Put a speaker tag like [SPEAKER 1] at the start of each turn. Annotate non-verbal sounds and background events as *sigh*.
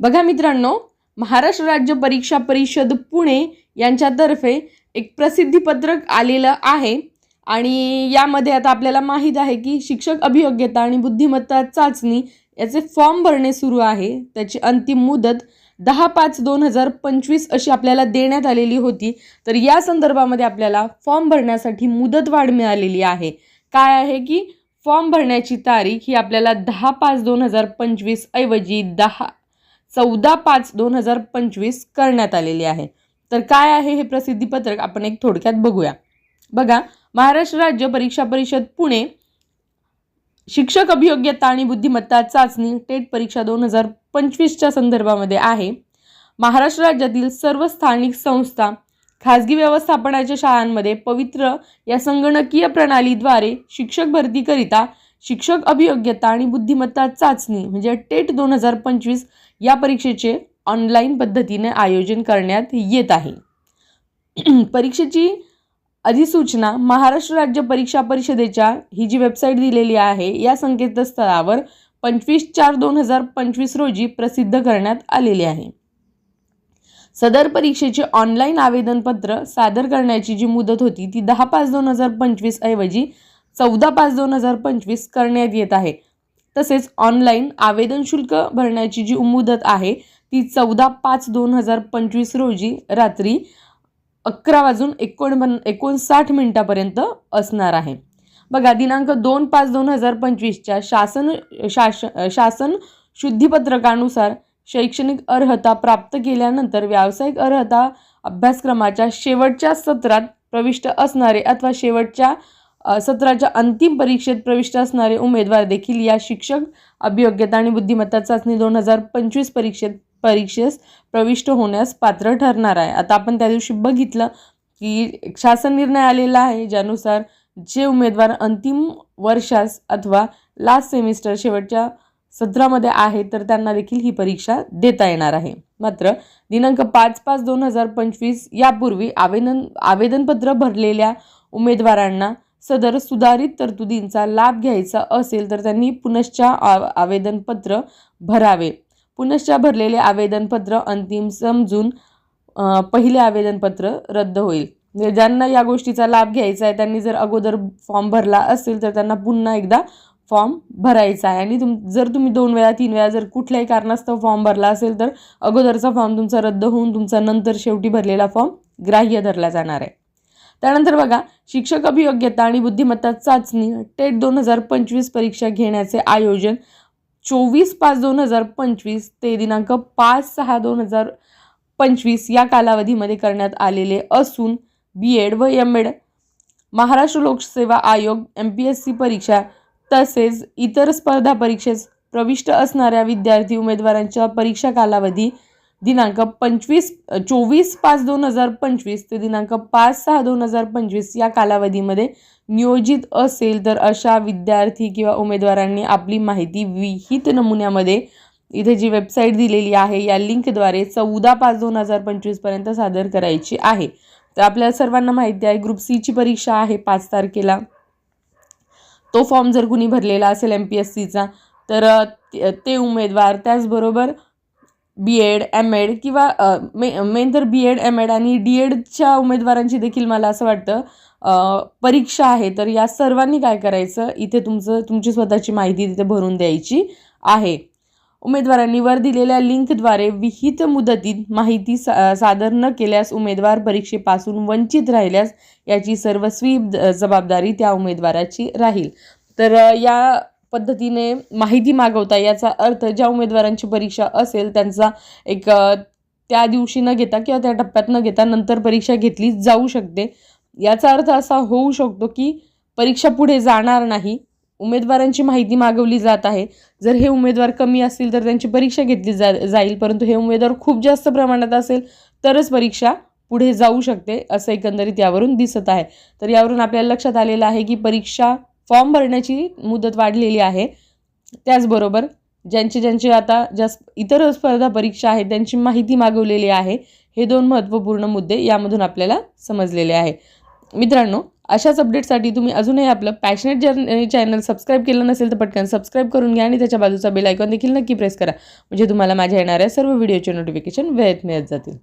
[SPEAKER 1] बघा मित्रांनो महाराष्ट्र राज्य परीक्षा परिषद पुणे यांच्यातर्फे एक प्रसिद्धीपत्रक आलेलं आहे. आणि यामध्ये आता आपल्याला माहीत आहे की शिक्षक अभियोग्यता आणि बुद्धिमत्ता चाचणी याचे फॉर्म भरणे सुरू आहे. त्याची अंतिम मुदत दहा पाच दोन हजार पंचवीस अशी आपल्याला देण्यात आलेली होती. तर या संदर्भामध्ये आपल्याला फॉर्म भरण्यासाठी मुदतवाढ मिळालेली आहे. काय आहे की फॉर्म भरण्याची तारीख ही आपल्याला दहा पाच दोन हजार पंचवीस ऐवजी दहा चौदा पाच दोन हजार पंचवीस करण्यात आलेली आहे. तर काय आहे हे प्रसिद्धीपत्रक आपण एक थोडक्यात बघूया. बघा महाराष्ट्र राज्य परीक्षा परिषद पुणे. शिक्षक अभियोग्यता आणि बुद्धिमत्ता चाचणी टेट परीक्षा दोन हजार पंचवीसच्या संदर्भामध्ये आहे. महाराष्ट्र राज्यातील सर्व स्थानिक संस्था खाजगी व्यवस्थापनाच्या शाळांमध्ये पवित्र या संगणकीय प्रणालीद्वारे शिक्षक भरतीकरिता शिक्षक अभियोग्यता आणि बुद्धिमत्ता चाचणी म्हणजे टेट दोन हजार पंचवीस या परीक्षेचे ऑनलाईन पद्धतीने आयोजन करण्यात येत आहे. *clears throat* परीक्षेची अधिसूचना महाराष्ट्र राज्य परीक्षा परिषदेच्या ही जी वेबसाईट दिलेली आहे या संकेतस्थळावर पंचवीस चार दोन हजार पंचवीस रोजी प्रसिद्ध करण्यात आलेली आहे. सदर परीक्षेचे ऑनलाईन आवेदनपत्र सादर करण्याची जी मुदत होती ती दहा पाच दोन हजार पंचवीस ऐवजी चौदा पाच दोन हजार पंचवीस करण्यात येत आहे. तसेच ऑनलाईन आवेदन शुल्क भरण्याची जी मुदत आहे ती चौदा पाच दोन हजार पंचवीस रोजी रात्री अकरा वाजून एकोण एकोणसाठ मिनिटापर्यंत असणार आहे. बघा दिनांक दोन पाच दोन हजार पंचवीसच्या शासन शास शासन शुद्धीपत्रकानुसार शैक्षणिक अर्हता प्राप्त केल्यानंतर व्यावसायिक अर्हता अभ्यासक्रमाच्या शेवटच्या सत्रात प्रविष्ट असणारे अथवा शेवटच्या सत्राच्या अंतिम परीक्षेत प्रविष्ट असणारे उमेदवार देखील या शिक्षक अभियोग्यता आणि बुद्धिमत्ता चाचणी दोन हजार पंचवीस परीक्षेत परीक्षेस प्रविष्ट होण्यास पात्र ठरणार आहे. आता आपण त्या दिवशी बघितलं की शासन निर्णय आलेला आहे ज्यानुसार जे उमेदवार अंतिम वर्षास अथवा लास्ट सेमिस्टर शेवटच्या सत्रामध्ये आहे तर त्यांना देखील ही परीक्षा देता येणार आहे. मात्र दिनांक पाच पाच दोन हजार पंचवीस यापूर्वी आवेदन आवेदनपत्र भरलेल्या उमेदवारांना सदर सुधारित तरतुदींचा लाभ घ्यायचा असेल तर त्यांनी पुनश्च आ- आवेदनपत्र भरावे. पुनश्च भरलेले आवेदनपत्र अंतिम समजून पहिले आवेदनपत्र रद्द होईल. म्हणजे ज्यांना या गोष्टीचा लाभ घ्यायचा आहे त्यांनी जर अगोदर फॉर्म भरला असेल तर त्यांना पुन्हा एकदा फॉर्म भरायचा आहे. आणि तुम जर तुम्ही दोन वेळा तीन वेळा जर कुठल्याही कारणास्तव फॉर्म भरला असेल तर अगोदरचा फॉर्म तुमचा रद्द होऊन तुमचा नंतर शेवटी भरलेला फॉर्म ग्राह्य धरला जाणार आहे. त्यानंतर बघा शिक्षक अभियोग्यता आणि बुद्धिमत्ता चाचणी टेट दोन हजार पंचवीस परीक्षा घेण्याचे आयोजन चोवीस पाच दोन हजार पंचवीस ते दिनांक पाच सहा दोन हजार पंचवीस या कालावधीमध्ये करण्यात आलेले असून बी एड व M Ed Maharashtra Lokseva Aayog M P S C परीक्षा तसेच इतर स्पर्धा परीक्षेस प्रविष्ट असणाऱ्या विद्यार्थी उमेदवारांच्या परीक्षा कालावधी दिनांक पंचवीस चोवीस पाच दोन हजार पंचवीस ते दिनांक पाच सहा दोन हजार पंचवीस या कालावधीमध्ये नियोजित असेल तर अशा विद्यार्थी किंवा उमेदवारांनी आपली माहिती विहित नमुन्यामध्ये इथे जी वेबसाईट दिलेली आहे या लिंकद्वारे चौदा पाच दोन हजार पंचवीसपर्यंत सादर करायची आहे. तर आपल्याला सर्वांना माहिती आहे ग्रुप सीची परीक्षा आहे पाच तारखेला. तो फॉर्म जर कुणी भरलेला असेल एम पी एस सीचा तर ते उमेदवार त्याचबरोबर बी एड एम एड किंवा मे मेन तर बी एड एम एड आणि डी एडच्या उमेदवारांची देखील मला असं वाटतं परीक्षा आहे. तर या सर्वांनी काय करायचं? इथे तुमचं तुमची स्वतःची माहिती तिथे भरून द्यायची आहे. उमेदवारांनी वर दिलेल्या लिंकद्वारे विहित मुदतीत माहिती सा सादर न केल्यास उमेदवार परीक्षेपासून वंचित राहिल्यास याची सर्वस्वी जबाबदारी त्या उमेदवाराची राहील. तर या पद्धतीने माहिती मागवता याचा अर्थ ज्या उमेदवारांची परीक्षा असेल त्यांचा एक त्या दिवशी न घेता किंवा त्या टप्प्यात न घेता नंतर परीक्षा घेतली जाऊ शकते. याचा अर्थ असा होऊ शकतो की परीक्षा पुढे जाणार नाही उमेदवारांची माहिती मागवली जात आहे. जर हे उमेदवार कमी असतील तर त्यांची परीक्षा घेतली जा जाईल परंतु हे उमेदवार खूप जास्त प्रमाणात असेल तरच परीक्षा पुढे जाऊ शकते असं एकंदरीत यावरून दिसत आहे. तर यावरून आपल्याला लक्षात आलेलं आहे की परीक्षा फॉर्म भरण्याची मुदत वाढलेली आहे. त्याचबरोबर ज्यांचे ज्यांचे आता ज्या इतर स्पर्धा परीक्षा आहेत त्यांची माहिती मागवलेली आहे हे दोन महत्त्वपूर्ण मुद्दे यामधून आपल्याला समजलेले आहे. मित्रांनो अशाच अपडेटसाठी तुम्ही अजूनही आपलं पॅशनेट जर्नी चॅनल सबस्क्राईब केलं नसेल तर पटकन सबस्क्राईब करून घ्या आणि त्याच्या बाजूचा बेल आयकॉन देखील नक्की प्रेस करा. म्हणजे तुम्हाला माझ्या येणाऱ्या सर्व व्हिडिओचे नोटिफिकेशन वेळेत मिळत जातील.